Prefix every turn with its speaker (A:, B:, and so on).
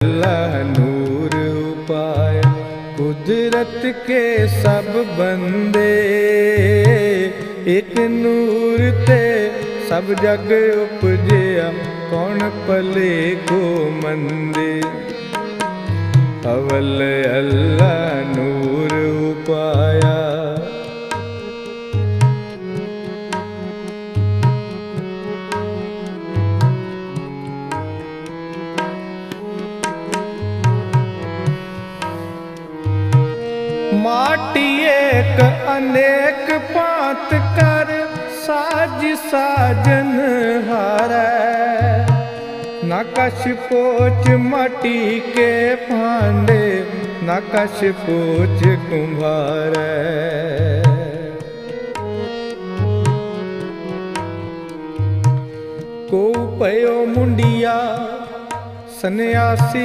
A: ਅੱਲਾ ਨੂਰ ਉਪਾਇ ਕੁਦਰਤ ਕੇ ਸਭ ਬੰਦੇ। ਇੱਕ ਨੂਰ ਤੇ ਸਭ ਜਗ ਉਪਜੇ ਕੌਣ ਪਲੇ ਕੋ ਮੰਦੇ। ਅਵਲ ਅੱਲਾ ਮਾਟੀ ਏਕ, ਅਨੇਕ ਪਾਤ ਕਰ, ਸਾਜ ਸਾਜਨ ਹਾਰੈ। ਨਾ ਕਛ ਪੋਚ ਮਾਟੀ ਕੇ ਭਾਂਡੇ, ਨਾ ਕਛ ਪੋਚ ਕੁੰਭਾਰੈ। ਕੋ ਪਇਓ ਮੁੰਡਿਆ ਸੰਿਆਸੀ